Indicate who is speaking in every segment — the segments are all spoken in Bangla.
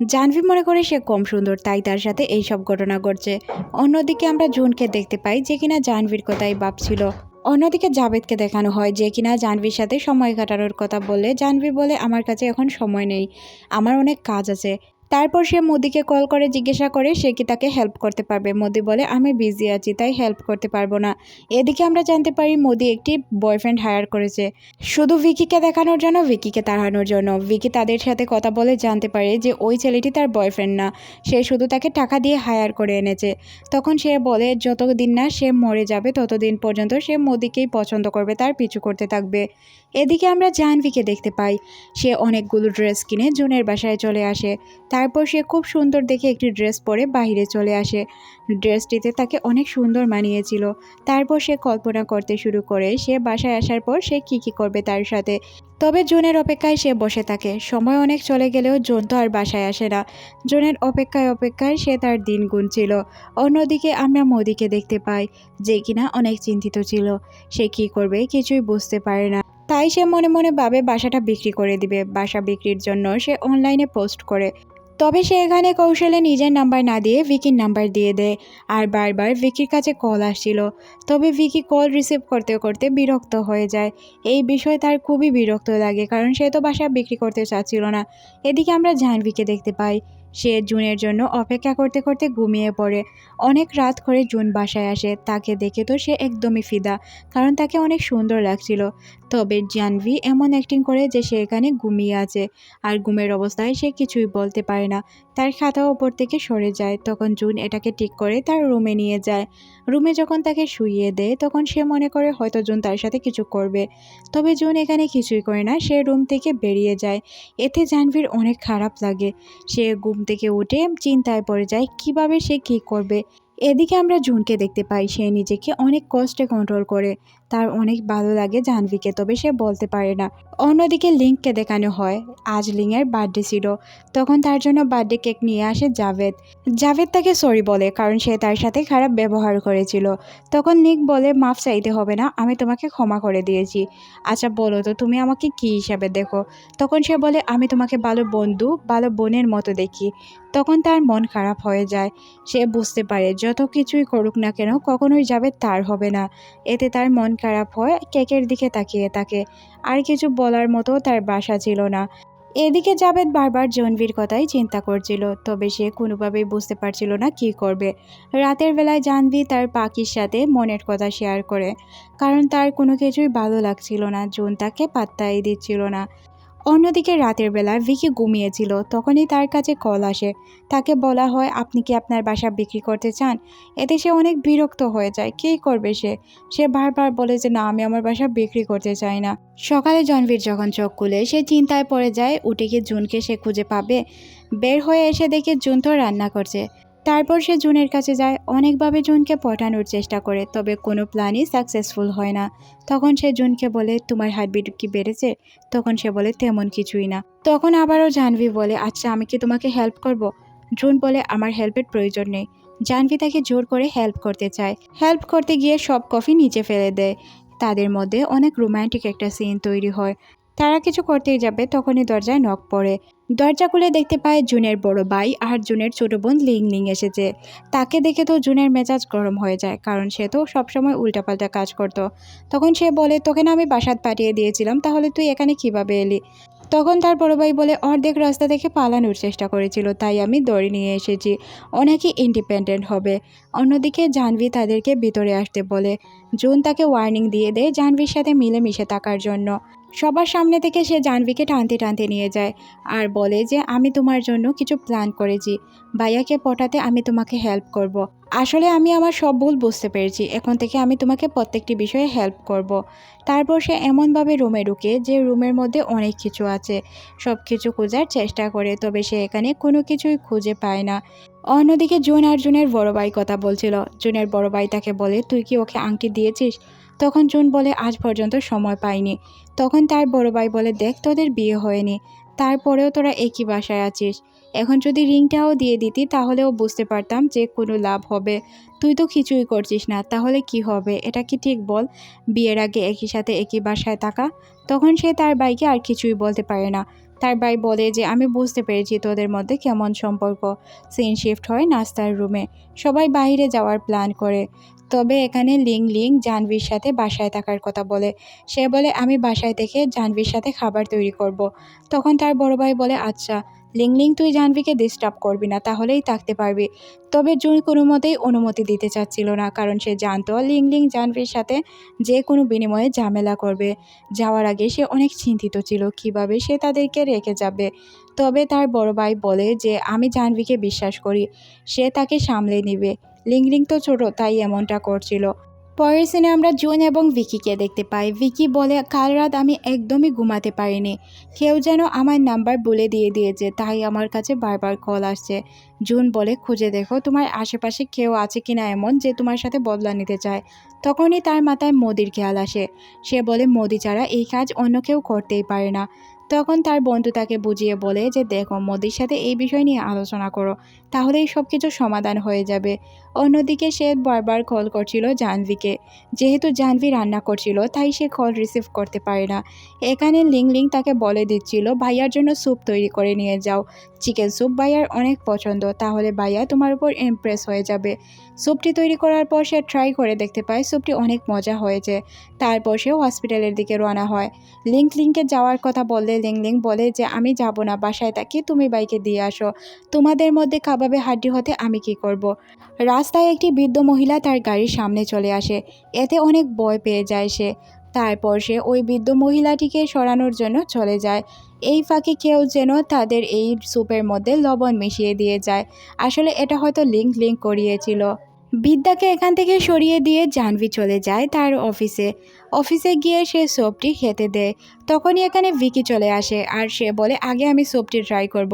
Speaker 1: জাহ্নবী মনে করে সে কম সুন্দর, তাই তার সাথে এই সব ঘটনা ঘটছে। অন্যদিকে আমরা জুনকে দেখতে পাই যে কিনা জাহ্নবীর কথাই ভাবছিল। অন্যদিকে জাভেদকে দেখানো হয় যে কিনা জাহ্নবীর সাথে সময় কাটানোর কথা বলে, জাহ্নবী বলে, আমার কাছে এখন সময় নেই। আমার অনেক কাজ আছে। তারপর সে মোদিকে কল করে জিজ্ঞাসা করে সে কি তাকে হেল্প করতে পারবে। মোদি বলে, আমি বিজি আছি, তাই হেল্প করতে পারব না। এদিকে আমরা জানতে পারি মোদি একটি বয়ফ্রেন্ড হায়ার করেছে। শুধু ভিকিকে দেখানোর জন্য, ভিকিকে তাড়ানোর জন্য। ভিকি তাদের সাথে কথা বলে জানতে পারে যে ওই ছেলেটি তার বয়ফ্রেন্ড না। সে শুধু তাকে টাকা দিয়ে হায়ার করে এনেছে। তখন সে বলে, যতদিন না সে মরে যাবে, ততদিন পর্যন্ত সে মোদিকেই পছন্দ করবে, তার পিছু করতে থাকবে। এদিকে আমরা জাহ্নবীকে দেখতে পাই, সে অনেকগুলো ড্রেস কিনে জুনের বাসায় চলে আসে। তারপর সে খুব সুন্দর দেখে একটি ড্রেস পরে বাইরে চলে আসে। ড্রেসটিতে তাকে অনেক সুন্দর মানিয়েছিল। তারপর সে কল্পনা করতে শুরু করে সে বাসায় আসার পর সে কি কি করবে তার সাথে। তবে জুনের অপেক্ষায় সে বসে থাকে। সময় অনেক চলে গেলেও জুন তো আর বাসায় আসে না। জুনের অপেক্ষায় অপেক্ষায় সে তার দিন গুনছিল। অন্যদিকে আমরা মোদিকে দেখতে পাই, যে কিনা অনেক চিন্তিত ছিল। সে কি করবে কিছুই বুঝতে পারে না। তাই সে মনে মনে ভাবে বাসাটা বিক্রি করে দিবে। বাসা বিক্রির জন্য সে অনলাইনে পোস্ট করে। তবে সে এখানে কৌশলে নিজের নাম্বার না দিয়ে ভিকির নাম্বার দিয়ে দেয়। আর বারবার ভিকির কাছে কল আসছিল। তবে ভিকি কল রিসিভ করতে করতে বিরক্ত হয়ে যায়। এই বিষয়ে তার খুবই বিরক্ত লাগে, কারণ সে তো বাসা বিক্রি করতে চাচ্ছিল না। এদিকে আমরা জাহ্নবীকে দেখতে পাই। সে জুনের জন্য অপেক্ষা করতে করতে ঘুমিয়ে পড়ে। অনেক রাত করে জুন বাসায় আসে। তাকে দেখে তো সে একদমই ফিদা, কারণ তাকে অনেক সুন্দর লাগছিল। তবে জাহ্নবী এমন অ্যাক্টিং করে যে সে এখানে ঘুমিয়ে আছে। আর ঘুমের অবস্থায় সে কিছুই বলতে পারে না। তার খাতা ওপর থেকে সরে যায়। তখন জুন এটাকে ঠিক করে তার রুমে নিয়ে যায়। রুমে যখন তাকে শুইয়ে দেয়, তখন সে মনে করে হয়তো জুন তার সাথে কিছু করবে। তবে জুন এখানে কিছুই করে না। সে রুম থেকে বেরিয়ে যায়। এতে জাহ্নবীর অনেক খারাপ লাগে। সে ঘুম থেকে উঠে চিন্তায় পড়ে যায়, কীভাবে সে কী করবে? এদিকে আমরা জুনকে দেখতে পাই, সে নিজেকে অনেক কষ্টে কন্ট্রোল করে। তার অনেক ভালো লাগে জাহ্নবীকে, তবে সে বলতে পারে না। অন্যদিকে লিঙ্ককে দেখানো হয়। আজ লিংয়ের বার্থডে ছিল। তখন তার জন্য বার্থডে কেক নিয়ে আসে জাভেদ। জাভেদ তাকে সরি বলে, কারণ সে তার সাথে খারাপ ব্যবহার করেছিল। তখন লিঙ্ক বলে, মাফ চাইতে হবে না, আমি তোমাকে ক্ষমা করে দিয়েছি। আচ্ছা বলো তো, তুমি আমাকে কী হিসাবে দেখো? তখন সে বলে, আমি তোমাকে ভালো বন্ধু, ভালো বোনের মতো দেখি। তখন তার মন খারাপ হয়ে যায়। সে বুঝতে পারে, যত কিছুই করুক না কেন, কখনোই যাবে তার হবে না। এতে তার মন খারাপ হয়, কেকের দিকে তাকিয়ে থাকে। আর কিছু বলার মতো তার বাসা ছিল না। এদিকে জাবেদ বারবার জনভির কথাই চিন্তা করছিল, তবে সে কোনোভাবেই বুঝতে পারছিল না কি করবে। রাতের বেলায় জানভি তার পাখির সাথে মনের কথা শেয়ার করে, কারণ তার কোনো কিছুই ভালো লাগছিল না, জুন তাকে পাত্তাই দিচ্ছিল না। অন্যদিকে রাতের বেলা ভিকি ঘুমিয়েছিল, তখনই তার কাছে কল আসে। তাকে বলা হয়, আপনি কি আপনার বাসা বিক্রি করতে চান? এতে সে অনেক বিরক্ত হয়ে যায়। কী করবে সে? সে বারবার বলে যে, না, আমি আমার বাসা বিক্রি করতে চাই না। সকালে জনবীর যখন চোখ খুলে, সে চিন্তায় পড়ে যায়, উঠে গিয়ে জুনকে সে খুঁজে পাবে? বের হয়ে এসে দেখে জুন তো রান্না করছে। তারপর সে জুনের কাছে যায়। অনেকভাবে জুনকে পটানোর চেষ্টা করে, তবে কোনো প্ল্যানই সাকসেসফুল হয় না। তখন সে জুনকে বলে, তোমার হার্টবিট কি বেড়েছে? তখন সে বলে, তেমন কিছুই না। তখন আবারও জাহ্নবী বলে আচ্ছা আমি কি তোমাকে হেল্প করব? জুন বলে, আমার হেল্পের প্রয়োজন নেই। জাহ্নবী তাকে জোর করে হেল্প করতে চায়। হেল্প করতে গিয়ে সব কফি নিচে ফেলে দেয়। তাদের মধ্যে অনেক রোম্যান্টিক একটা সিন তৈরি হয়। তারা কিছু করতেই যাবে, তখনই দরজায় নখ পড়ে। দরজা খুলে দেখতে পায় জুনের বড় ভাই আর জুনের ছোট বোন লিং লিং এসেছে। তাকে দেখে তো জুনের মেজাজ গরম হয়ে যায়, কারণ সে তো সবসময় উল্টাপাল্টা কাজ করতো। তখন সে বলে, তোকে না আমি বাসাত পাঠিয়ে দিয়েছিলাম, তাহলে তুই এখানে কীভাবে এলি? তখন তার বড় ভাই বলে, অর্ধেক রাস্তা থেকে পালানোর চেষ্টা করেছিল, তাই আমি দড়ি নিয়ে এসেছি। ও ইন্ডিপেন্ডেন্ট হবে। অন্যদিকে জাহ্নবী তাদেরকে ভিতরে আসতে বলে, জুন তাকে ওয়ার্নিং দিয়ে দেয় জাহ্নবীর সাথে মিলেমিশে থাকার জন্য। সবার সামনে থেকে সে জাহ্নবীকে টানতে টানতে নিয়ে যায় আর বলে যে, আমি তোমার জন্য কিছু প্ল্যান করেছি। ভাইয়াকে পটাতে আমি তোমাকে হেল্প করব। আসলে আমি আমার সব ভুল বুঝতে পেরেছি। এখন থেকে আমি তোমাকে প্রত্যেকটি বিষয়ে হেল্প করব। তারপর সে এমনভাবে রুমে ঢুকে যে রুমের মধ্যে অনেক কিছু আছে। সব কিছু খোঁজার চেষ্টা করে, তবে সে এখানে কোনো কিছুই খুঁজে পায় না। অন্যদিকে জুন আর জুনের বড় ভাই কথা বলছিল। জুনের বড় ভাই তাকে বলে, তুই কি ওকে আংটি দিয়েছিস? তখন জুন বলে, আজ পর্যন্ত সময় পাইনি। তখন তার বড় ভাই বলে, দেখ, তোদের বিয়ে হয়নি। তারপরেও তোরা একই বাসায় আছিস। এখন যদি রিংটাও দিয়ে দিতি, তাহলেও বুঝতে পারতাম যে কোনো লাভ হবে। তুই তো কিছুই করছিস না, তাহলে কি হবে? এটা কি ঠিক বল? বিয়ের আগে একই সাথে একই বাসায় থাকা? তখন সে তার ভাইকে আর কিছুই বলতে পারে না। তার ভাই বলে যে, আমি বুঝতে পেরেছি তোদের মধ্যে কেমন সম্পর্ক। সিন শিফট হয় নাস্তার রুমে সবাই বাইরে যাওয়ার প্ল্যান করে। তবে এখানে লিং লিং জাহ্নবীর সাথে বাসায় থাকার কথা বলে। সে বলে, আমি বাসায় থেকে জাহ্নবীর সাথে খাবার তৈরি করব। তখন তার বড় ভাই বলে আচ্ছা লিং লিং তুই জাহ্নবীকে ডিস্টার্ব করবি না, তাহলেই থাকতে পারবি। তবে জুন কোনো মতেই অনুমতি দিতে চাচ্ছিল না, কারণ সে জানতো লিং লিং জাহ্নবীর সাথে যে কোনো বিনিময়ে ঝামেলা করবে। যাওয়ার আগে সে অনেক চিন্তিত ছিল, কীভাবে সে তাদেরকে রেখে যাবে। তবে তার বড় ভাই বলে যে, আমি জাহ্নবীকে বিশ্বাস করি, সে তাকে সামলে নেবে। লিংলিং তো ছোট, তাই এমনটা করছিল। পরের সিনে আমরা জুন এবং ভিকিকে দেখতে পাই। ভিকি বলে, কাল রাত আমি একদমই ঘুমাতে পারিনি। কেউ যেন আমার নাম্বার বলে দিয়ে দিয়েছে, তাই আমার কাছে বারবার কল আসছে জুন বলে, খুঁজে দেখো, তোমার আশেপাশে কেউ আছে কিনা এমন যে তোমার সাথে বদলা নিতে চায় তখনই তার মাথায় মোদির খেয়াল আসে। সে বলে, মোদি ছাড়া এই কাজ অন্য কেউ করতেই পারে না তখন তার বন্ধু তাকে বুঝিয়ে বলে যে, দেখো, মোদির সাথে এই বিষয় নিয়ে আলোচনা করো। তাহলেই সব কিছু সমাধান হয়ে যাবে। অন্যদিকে সে বারবার কল করছিল জাহ্নবীকে। যেহেতু জাহ্নবী রান্না করছিল, তাই সে কল রিসিভ করতে পারে না। এখানে লিং লিং তাকে বলে দিচ্ছিল, ভাইয়ার জন্য স্যুপ তৈরি করে নিয়ে যাও। চিকেন স্যুপ ভাইয়ার অনেক পছন্দ, তাহলে ভাইয়া তোমার উপর ইমপ্রেস হয়ে যাবে। স্যুপটি তৈরি করার পর সে ট্রাই করে দেখতে পায় স্যুপটি অনেক মজা হয়েছে। তারপর সে হসপিটালের দিকে রওনা হয়। লিঙ্ক লিঙ্কে যাওয়ার কথা বললে লিং লিং বলে যে, আমি যাব না, বাসায় থাকি, তুমি বাইকে দিয়ে আসো। তোমাদের মধ্যে কাবাবে হাড্ডি হতে আমি কি করব। রাস্তায় একটি বৃদ্ধ মহিলা তার গাড়ির সামনে চলে আসে। এতে অনেক ভয় পেয়ে যায় সে। তারপর সে ওই বৃদ্ধ মহিলাটিকে সরানোর জন্য চলে যায়। এই ফাঁকে কেউ যেন তাদের এই স্যুপের মধ্যে লবণ মিশিয়ে দিয়ে যায়। আসলে এটা হয়তো লিঙ্ক লিঙ্ক করিয়েছিল। বিদ্যাকে এখান থেকে সরিয়ে দিয়ে জাহ্নবী চলে যায় তার অফিসে। অফিসে গিয়ে সে সোপটি খেতে দেয়। তখনই এখানে ভিকি চলে আসে আর সে বলে, আগে আমি সোপটি ট্রাই করব।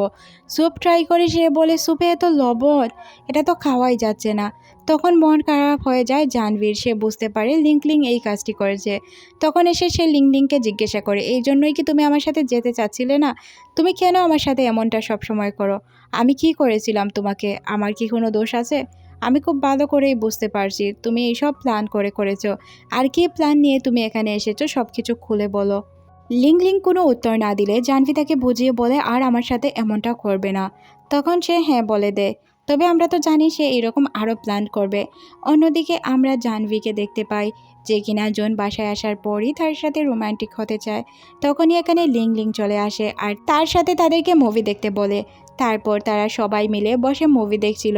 Speaker 1: স্যুপ ট্রাই করে সে বলে স্যুপে এত লবণ, এটা তো খাওয়াই যাচ্ছে না। তখন মন খারাপ হয়ে যায় জাহ্নবীর। সে বুঝতে পারে লিঙ্কলিং এই কাজটি করেছে। তখন এসে সে লিংলিংকে জিজ্ঞাসা করে, এই জন্যই কি তুমি আমার সাথে যেতে চাচ্ছিলে না? তুমি কেন আমার সাথে এমনটা সব সময় করো? আমি কি করেছিলাম তোমাকে? আমার কি কোনো দোষ আছে? আমি খুব ভালো করেই বুঝতে পারছি, তুমি এইসব প্ল্যান করে করেছ। আর কি প্ল্যান নিয়ে তুমি এখানে এসেছ সব কিছু খুলে বলো। লিং লিং কোনো উত্তর না দিলে জানভি তাকে বুঝিয়ে বলে, আর আমার সাথে এমনটা করবে না। তখন সে হ্যাঁ বলে দেয়। তবে আমরা তো জানি সে এরকম আরও প্ল্যান করবে। অন্যদিকে আমরা জাহ্নবীকে দেখতে পাই যে কিনা জন বাসায় আসার পরই তার সাথে রোমান্টিক হতে চায়, তখনই এখানে লিং লিং চলে আসে আর তার সাথে তাদেরকে মুভি দেখতে বলে। তারপর তারা সবাই মিলে বসে মুভি দেখছিল।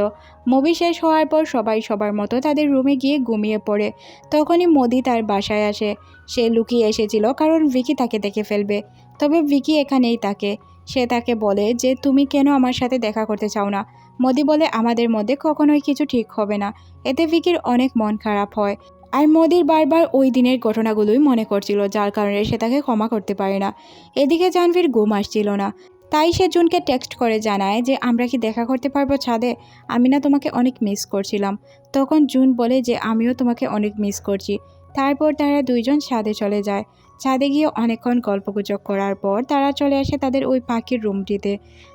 Speaker 1: মুভি শেষ হওয়ার পর সবাই সবার মতো তাদের রুমে গিয়ে ঘুমিয়ে পড়ে। তখনই মোদি তার বাসায় আসে। সে লুকিয়ে এসেছিল কারণ ভিকি তাকে দেখে ফেলবে। তবে ভিকি এখানেই তাকে সে তাকে বলে যে, তুমি কেন আমার সাথে দেখা করতে চাও না? মোদি বলে, আমাদের মধ্যে কখনোই কিছু ঠিক হবে না। এতে ভিকির অনেক মন খারাপ হয়। আর মোদির বারবার ওই দিনের ঘটনাগুলোই মনে করছিল, যার কারণে সে তাকে ক্ষমা করতে পারে না। এদিকে জাহ্নবীর ঘুম আসছিল না। তাই সে জুনকে টেক্সট করে জানায় যে, আমরা কি দেখা করতে পারব ছাদে? আমি না তোমাকে অনেক মিস করছিলাম। তখন জুন বলে যে, আমিও তোমাকে অনেক মিস করছি। তারপর তারা দুইজন ছাদে চলে যায়। ছাদে গিয়ে অনেকক্ষণ গল্পগুজব করার পর তারা চলে আসে তাদের ওই পাখির রুমটিতে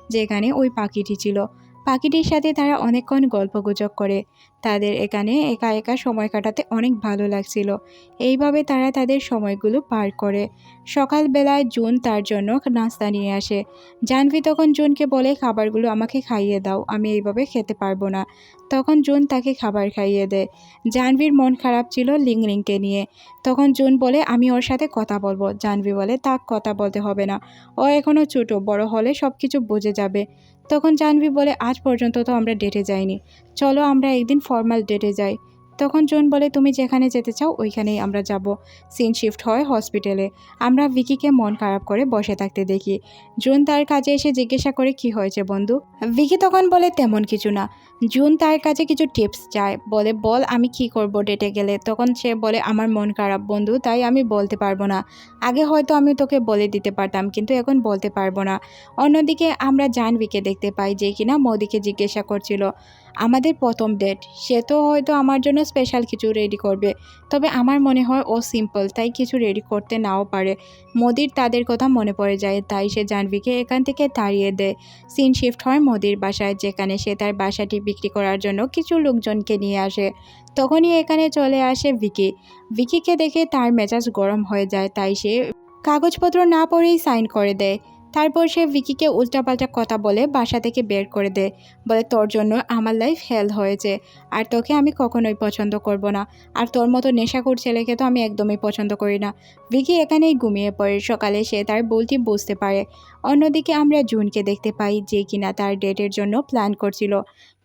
Speaker 1: যেখানে ওই পাখিটি ছিল। পাখিটির সাথে তারা অনেকক্ষণ গল্পগুজব করে। তাদের এখানে একা একা সময় কাটাতে অনেক ভালো লাগছিল। এইভাবে তারা তাদের সময়গুলো পার করে। সকালবেলায় জুন তার জন্য নাস্তা নিয়ে আসে। জাহ্নবী তখন জুনকে বলে, খাবারগুলো আমাকে খাইয়ে দাও, আমি এইভাবে খেতে পারব না। তখন জুন তাকে খাবার খাইয়ে দেয়। জাহ্নবীর মন খারাপ ছিল লিংলিংকে নিয়ে। তখন জুন বলে, আমি ওর সাথে কথা বলব। জাহ্নবী বলে তা কথা বলতে হবে না। ও এখনও ছোটো, বড় হলে সব কিছু বুঝে যাবে। তখন জানবি বলে, আজ পর্যন্ত তো আমরা ডেটে যাইনি। চলো আমরা একদিন ফর্মাল ডেটে যাই। তখন জুন বলে, তুমি যেখানে যেতে চাও, ওইখানেই আমরা যাব। সিন শিফট হয় হসপিটালে। আমরা ভিকিকে মন খারাপ করে বসে থাকতে দেখি। জুন তার কাছে এসে জিজ্ঞাসা করে, কি হয়েছে বন্ধু? ভিকি তখন বলে, তেমন কিছু না। জুন তার কাছে কিছু টিপস চায়। বলে, বল, আমি কি করব ডেটে গেলে? তখন সে বলে, আমার মন খারাপ বন্ধু, তাই আমি বলতে পারব না। আগে হয়তো আমি তোকে বলে দিতে পারতাম, কিন্তু এখন বলতে পারব না। অন্যদিকে আমরা জাহ্নবীকে দেখতে পাই যে কিনা মোদিকে জিজ্ঞাসা করছিল। আমাদের প্রথম ডেট সে তো হয়তো আমার জন্য স্পেশাল কিছু রেডি করবে। তবে আমার মনে হয় ও সিম্পল তাই কিছু রেডি করতে নাও পারে। মোদির তাদের কথা মনে পড়ে যায়, তাই সে জাহ্নবীকে এখান থেকে তাড়িয়ে দেয়। সিন শিফট হয় মোদির বাসায়, যেখানে সে তার বাসাটি বিক্রি করার জন্য কিছু লোকজনকে নিয়ে আসে। তখনই এখানে চলে আসে ভিকি। ভিকিকে দেখে তার মেজাজ গরম হয়ে যায়, তাই সে কাগজপত্র না পড়েই সাইন করে দেয়। তারপর সে ভিকিকে উল্টাপাল্টা কথা বলে বাসা থেকে বের করে দেয় বলে, তোর জন্য আমার লাইফ হেল হয়েছে। আর তোকে আমি কখনোই পছন্দ করব না। আর তোর মতো নেশাখোর ছেলেকে তো আমি একদমই পছন্দ করি না ভিকি এখানেই ঘুমিয়ে পড়ে। সকালে সে তার ভুলটি বুঝতে পারে। অন্যদিকে আমরা জুনকে দেখতে পাই যে কিনা তার ডেটের জন্য প্ল্যান করছিল।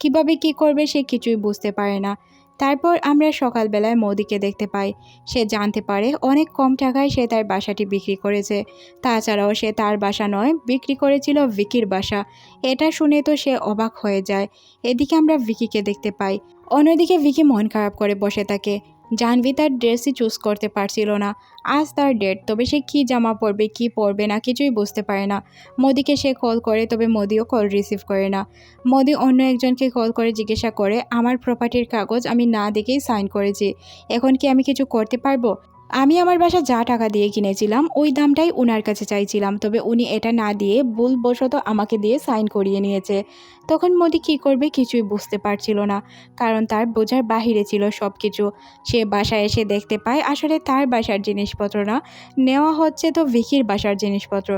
Speaker 1: কীভাবে কি করবে সে কিছুই বুঝতে পারে না। তারপর আমরা সকালবেলায় মোদিকে দেখতে পাই। সে জানতে পারে অনেক কম টাকায় সে তার বাসাটি বিক্রি করেছে। তাছাড়াও সে তার বাসা নয়, বিক্রি করেছিল ভিকির বাসা। এটা শুনে তো সে অবাক হয়ে যায়। এদিকে আমরা ভিকিকে দেখতে পাই। অন্যদিকে ভিকি মন খারাপ করে বসে থাকে। জাহ্নবী তার ড্রেসই চুজ করতে পারছিল না। আজ তার ডেট তবে সে কী জামা পরবে, কি পরবে না কিছুই বুঝতে পারে না। মোদিকে সে কল করে, তবে মোদিও কল রিসিভ করে না। মোদি অন্য একজনকে কল করে জিজ্ঞাসা করে, আমার প্রপার্টির কাগজ আমি না দেখেই সাইন করেছি, এখন কি আমি কিছু করতে পারব? আমি আমার বাসা যা টাকা দিয়ে কিনেছিলাম, ওই দামটাই ওনার কাছে চাইছিলাম, তবে উনি এটা না দিয়ে ভুলবশত আমাকে দিয়ে সাইন করিয়ে নিয়েছে। তখন মোদি কী করবে কিছুই বুঝতে পারছিল না, কারণ তার বোঝার বাহিরে ছিল সব কিছু সে বাসায় এসে দেখতে পায়, আসলে তার বাসার জিনিসপত্র না, নেওয়া হচ্ছে তো ভিকির বাসার জিনিসপত্র।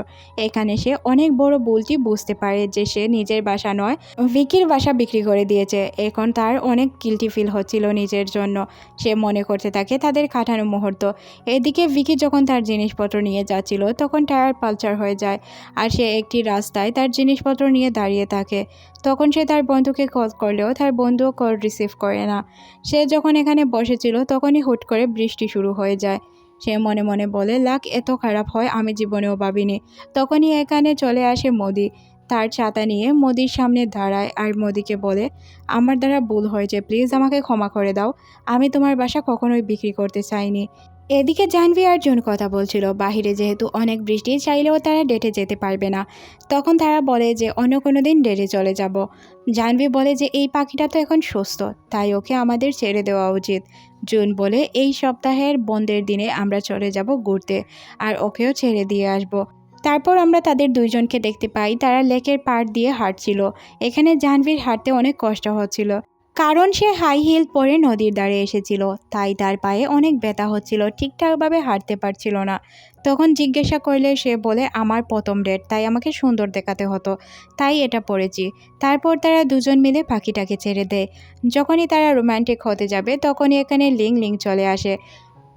Speaker 1: এখানে সে অনেক বড় ভুলটি বুঝতে পারে যে সে নিজের বাসা নয় ভিকির বাসা বিক্রি করে দিয়েছে। এখন তার অনেক গিলটি ফিল হচ্ছিল নিজের জন্য। সে মনে করতে থাকে তাদের কাটানো মুহূর্ত। এদিকে ভিকি যখন তার জিনিসপত্র নিয়ে যাচ্ছিল, তখন টায়ার পালচার হয়ে যায় আর সে একটি রাস্তায় তার জিনিসপত্র নিয়ে দাঁড়িয়ে থাকে। তখন সে তার বন্ধুকে কল করলেও তার বন্ধুও কল রিসিভ করে না। সে যখন এখানে বসেছিল, তখনই হুট করে বৃষ্টি শুরু হয়ে যায়। সে মনে মনে বলে, লাক, এত খারাপ হয়, আমি জীবনেও ভাবিনি। তখনই এখানে চলে আসে মোদি। তার ছাতা নিয়ে মোদির সামনে দাঁড়ায় আর মোদিকে বলে, আমার দ্বারা ভুল হয়েছে, প্লিজ আমাকে ক্ষমা করে দাও। আমি তোমার বাসা কখনোই বিক্রি করতে চাইনি। এদিকে জাহ্নবী আর জুন কথা বলছিল। বাহিরে যেহেতু অনেক বৃষ্টি, চাইলেও তারা ডেটে যেতে পারবে না। তখন তারা বলে যে, অন্য কোনো দিন ডেটে চলে যাব। জাহ্নবী বলে যে, এই পাখিটা তো এখন সুস্থ, তাই ওকে আমাদের ছেড়ে দেওয়া উচিত। জুন বলে, এই সপ্তাহের বন্ধের দিনে আমরা চলে যাব ঘুরতে, আর ওকেও ছেড়ে দিয়ে আসব। তারপর আমরা তাদের দুইজনকে দেখতে পাই, তারা লেকের পাড় দিয়ে হাঁটছিল। এখানে জাহ্নবীর হাঁটতে অনেক কষ্ট হচ্ছিল। কারণ সে হাই হিল পরে নদীর ধারে এসেছিল, তাই তার পায়ে অনেক ব্যথা হচ্ছিল, ঠিকঠাকভাবে হাঁটতে পারছিল না। তখন জিজ্ঞাসা করলে সে বলে, আমার প্রথম ডেট তাই আমাকে সুন্দর দেখাতে হতো, তাই এটা পড়েছি তারপর তারা দুজন মিলে পাখিটাকে ছেড়ে দেয়। যখনই তারা রোম্যান্টিক হতে যাবে, তখনই এখানে লিং লিং চলে আসে।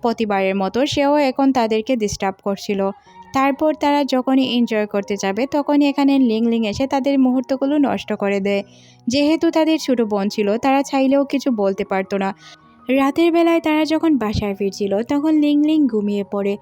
Speaker 1: প্রতিবারের মতো সেও এখন তাদেরকে ডিস্টার্ব করছিল। তারপর তারা যখনই এনজয় করতে যাবে, তখনই এখানে লিং লিং এসে তাদের মুহূর্তগুলো নষ্ট করে দেয়। যেহেতু তাদের ছোটো বোন ছিল, তারা চাইলেও কিছু বলতে পারতো না। রাতের বেলায় তারা যখন বাসায় ফিরছিল, তখন লিং লিং ঘুমিয়ে পড়ে।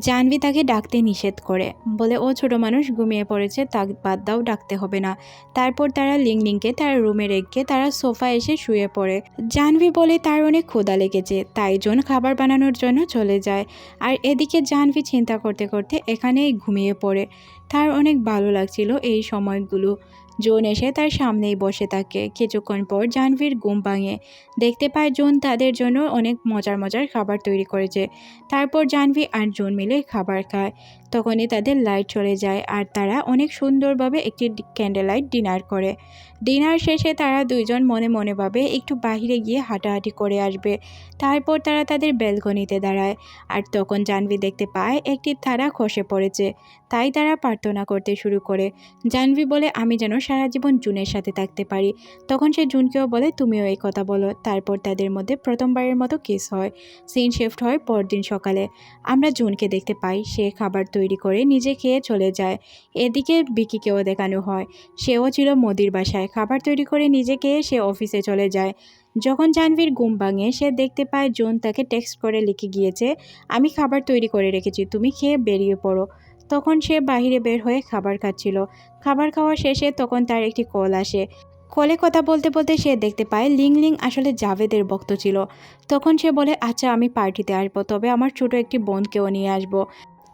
Speaker 1: জাহ্নবী তাকে ডাকতে নিষেধ করে, বলে, ও ছোট মানুষ, ঘুমিয়ে পড়েছে তা বাদ দাও, ডাকতে হবে না। তারপর তারা লিং লিংকে তার রুমে রেখে তারা সোফা এসে শুয়ে পড়ে। জাহ্নবী বলে, তার অনেক ক্ষুধা লেগেছে, তাই জন খাবার বানানোর জন্য চলে যায়। আর এদিকে জাহ্নবী চিন্তা করতে করতে এখানেই ঘুমিয়ে পড়ে। তার অনেক ভালো লাগছিল এই সময়গুলো। জোন এসে তার সামনেই বসে থাকে। কিছুক্ষণ পর জাহ্নবীর ঘুম ভাঙে। দেখতে পায় জোন তাদের জন্য অনেক মজার মজার খাবার তৈরি করেছে। তারপর জাহ্নবী আর জোন মিলে খাবার খায়। তখনই তাদের লাইট চলে যায় আর তারা অনেক সুন্দরভাবে একটি ক্যান্ডেল লাইট ডিনার করে। ডিনার শেষে তারা দুইজন মনে মনে ভাবে একটু বাইরে গিয়ে হাঁটাহাঁটি করে আসবে। তারপর তারা তাদের ব্যালকনিতে দাঁড়ায় আর তখন জাহ্নবী দেখতে পায় একটি তারা খসে পড়েছে। তাই তারা প্রার্থনা করতে শুরু করে। জাহ্নবী বলে, আমি যেন সারা জীবন জুনের সাথে থাকতে পারি। তখন সে জুনকেও বলে, তুমিও এই কথা বলো। তারপর তাদের মধ্যে প্রথমবারের মতো কেস হয়। সিন শিফট হয় পরদিন সকালে। আমরা জুনকে দেখতে পাই, সে খাবার তৈরি করে নিজে খেয়ে চলে যায়। এদিকে বিকিকেও দেখানো হয়। সেও ছিল মোদির বাসায়। খাবার তৈরি করে নিজে খেয়ে সে অফিসে চলে যায়। যখন জাহ্নবীর ঘুম ভাঙে, সে দেখতে পায় জোন তাকে টেক্সট করে লিখে গিয়েছে, আমি খাবার তৈরি করে রেখেছি, তুমি খেয়ে বেরিয়ে পড়ো। তখন সে বাইরে বের হয়ে খাবার খাচ্ছিল। খাবার খাওয়া শেষে তখন তার একটি কল আসে। কলে কথা বলতে বলতে সে দেখতে পায় লিং লিং আসলে জাভেদের ভক্ত ছিল। তখন সে বলে আচ্ছা আমি পার্টিতে আসব, তবে আমার ছোট একটি বোনকেও নিয়ে আসব।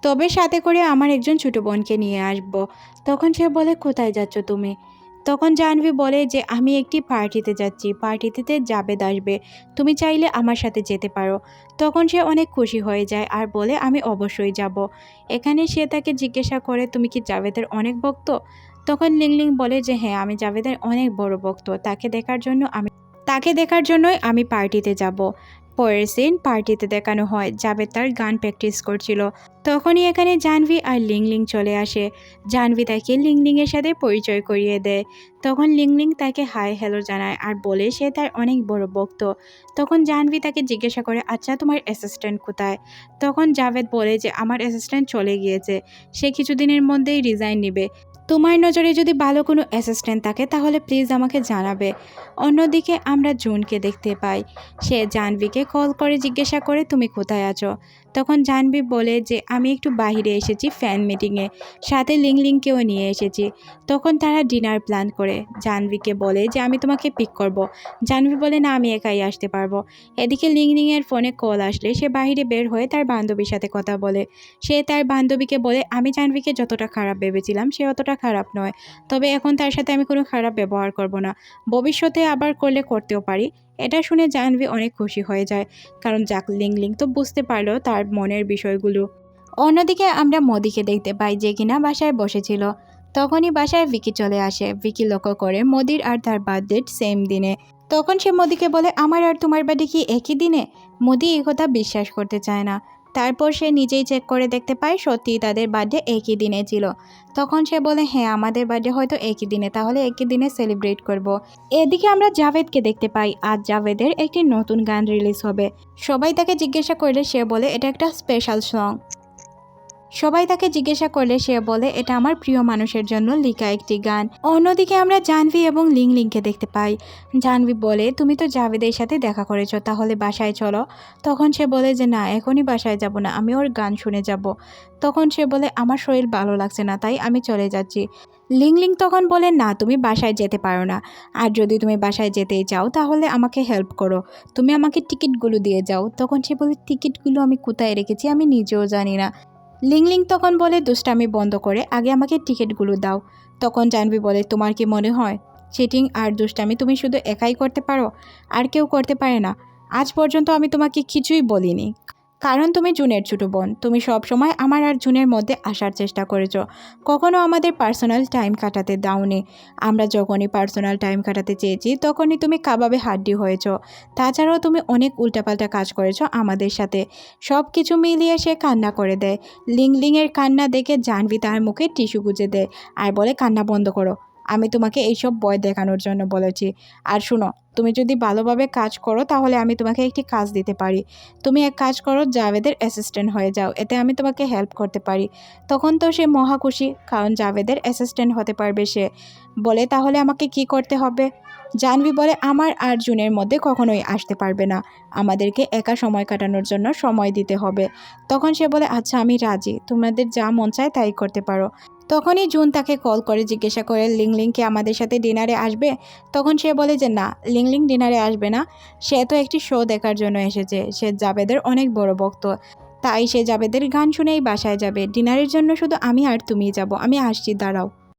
Speaker 1: তবে সাথে করে আমার একজন ছোটো বোনকে নিয়ে আসব। তখন সে বলে, কোথায় যাচ্ছ তুমি? তখন জাহ্নবী বলে যে, আমি একটি পার্টিতে যাচ্ছি। পার্টিতে জাবেদ আসবে। তুমি চাইলে আমার সাথে যেতে পারো। তখন সে অনেক খুশি হয়ে যায় আর বলে, আমি অবশ্যই যাব। এখানে সে তাকে জিজ্ঞাসা করে, তুমি কি জাবেদের অনেক ভক্ত? তখন লিংলিং বলে যে হ্যাঁ আমি জাবেদের অনেক বড় ভক্ত। তাকে দেখার জন্য আমি, তাকে দেখার জন্যই আমি পার্টিতে যাব। পরের সিন পার্টিতে দেখানো হয়, জাভেদ তার গান প্র্যাকটিস করছিল। তখনই এখানে জাহ্নবী আর লিংলিং চলে আসে। জাহ্নবী তাকে লিংলিংয়ের সাথে পরিচয় করিয়ে দেয়। তখন লিংলিং তাকে হাই হ্যালো জানায় আর বলে সে তার অনেক বড় ভক্ত। তখন জাহ্নবী তাকে জিজ্ঞাসা করে আচ্ছা তোমার অ্যাসিস্ট্যান্ট কোথায়? তখন জাভেদ বলে যে, আমার অ্যাসিস্ট্যান্ট চলে গিয়েছে। সে কিছুদিনের মধ্যেই রিজাইন নেবে। তোমার নজরে যদি ভালো কোনো অ্যাসিস্ট্যান্ট থাকে, তাহলে প্লিজ আমাকে জানাবে। অন্যদিকে আমরা জুনকে দেখতে পাই। সে জাহ্নবীকে কল করে, জিজ্ঞাসা করে, তুমি কোথায় আছো? তখন জাহ্নবী বলে যে, আমি একটু বাইরে এসেছি ফ্যান মিটিংয়ে সাথে লিংলিংকেও নিয়ে এসেছি। তখন তারা ডিনার প্ল্যান করে। জাহ্নবীকে বলে যে, আমি তোমাকে পিক করব। জাহ্নবী বলে, না, আমি একাই আসতে পারব। এদিকে লিংলিংয়ের ফোনে কল আসলে সে বাইরে বের হয়ে তার বান্ধবীর সাথে কথা বলে। সে তার বান্ধবীকে বলে, আমি জাহ্নবীকে যতটা খারাপ ভেবেছিলাম, সে অতটা খারাপ নয়। তবে এখন তার সাথে আমি কোনো খারাপ ব্যবহার করব না। ভবিষ্যতে আবার করলে করতেও পারি। এটা শুনে জাহ্নবী অনেক খুশি হয়ে যায়। কারণ জাক লিংলিং তো বুঝতে পারল তার মনের বিষয়গুলো। অন্যদিকে আমরা মোদিকে দেখতে পাই যে কিনা বাসায় বসেছিল। তখনই বাসায় ভিকি চলে আসে। ভিকি লক্ষ্য করে মোদির আর তার বার্থডে সেম দিনে। তখন সে মোদিকে বলে, আমার আর তোমার বাড়ি কি একই দিনে? মোদি এই কথা বিশ্বাস করতে চায় না। তারপর সে নিজেই চেক করে দেখতে পায় সত্যি তাদের বার্থডে একই দিনে ছিল। তখন সে বলে হ্যাঁ আমাদের বার্থডে হয়তো একই দিনে, তাহলে একই দিনে সেলিব্রেট করব। এদিকে আমরা জাভেদকে দেখতে পাই, আজ জাভেদের একটি নতুন গান রিলিজ হবে। সবাই তাকে জিজ্ঞাসা করলে সে বলে, এটা একটা স্পেশাল সং সবাই তাকে জিজ্ঞাসা করলে সে বলে, এটা আমার প্রিয় মানুষের জন্য লেখা একটি গান। অন্যদিকে আমরা জাহ্নবী এবং লিং লিংকে দেখতে পাই। জাহ্নবী বলে, তুমি তো জাভেদের সাথে দেখা করেছ, তাহলে বাসায় চলো। তখন সে বলে যে, না, এখনই বাসায় যাব না, আমি ওর গান শুনে যাব। তখন সে বলে, আমার শরীর ভালো লাগছে না, তাই আমি চলে যাচ্ছি। লিং লিং তখন বলে, না, তুমি বাসায় যেতে পারো না। আর যদি তুমি বাসায় যেতেই চাও, তাহলে আমাকে হেল্প করো। তুমি আমাকে টিকিটগুলো দিয়ে যাও। তখন সে বলে, টিকিটগুলো আমি কোথায় রেখেছি আমি নিজেও জানি না। লিংলিং তখন বলে, দুষ্টামি বন্ধ করে, আগে আমাকে টিকিটগুলো দাও। তখন জানবি বলে, তোমার কি মনে হয়, চিটিং আর দুষ্টামি তুমি শুধু একাই করতে পারো? আর কেউ করতে পারে না। আজ পর্যন্ত আমি তোমাকে কিছুই বলিনি। কারণ তুমি জুনের ছোটো বোন। তুমি সব সময় আমার আর জুনের মধ্যে আসার চেষ্টা করেছ। কখনো আমাদের পার্সোনাল টাইম কাটাতে দাওনি। আমরা যখনই পার্সোনাল টাইম কাটাতে চেয়েছি, তখনই তুমি কাবাবে হাড্ডি হয়েছো। তাছাড়াও তুমি অনেক উল্টাপাল্টা কাজ করেছ আমাদের সাথে। সব কিছু মিলিয়ে সে কান্না করে দেয়। লিংলিংয়ের কান্না দেখে জাহ্নবী তার মুখে টিস্যু গুজে দেয়। আর বলে, কান্না বন্ধ করো। আমি তোমাকে এইসব বয় দেখানোর জন্য বলেছি। আর শুনো, তুমি যদি ভালোভাবে কাজ করো, তাহলে আমি তোমাকে একটি কাজ দিতে পারি। তুমি এক কাজ করো, জাভেদের অ্যাসিস্ট্যান্ট হয়ে যাও, এতে আমি তোমাকে হেল্প করতে পারি। তখন তো সে মহা খুশি, কারণ জাভেদের অ্যাসিস্ট্যান্ট হতে পারবে সে। বলে, তাহলে আমাকে কি করতে হবে? জানবি বলে, আমার আর জুনের মধ্যে কখনোই আসতে পারবে না। আমাদেরকে একা সময় কাটানোর জন্য সময় দিতে হবে। তখন সে বলে আচ্ছা আমি রাজি। তোমাদের যা মন চায় তাই করতে পারো। তখনই জুন তাকে কল করে, জিজ্ঞাসা করে লিংলিংকে আমাদের সাথে ডিনারে আসবে? তখন সে বলে যে, না লিংলিং ডিনারে আসবে না। সে তো একটি শো দেখার জন্য এসেছে। সে জাবেদের অনেক বড় ভক্ত। তাই সে জাবেদের গান শুনেই বাসায় যাবে। ডিনারের জন্য শুধু আমি আর তুমি যাব। আমি আসছি, দাঁড়াও।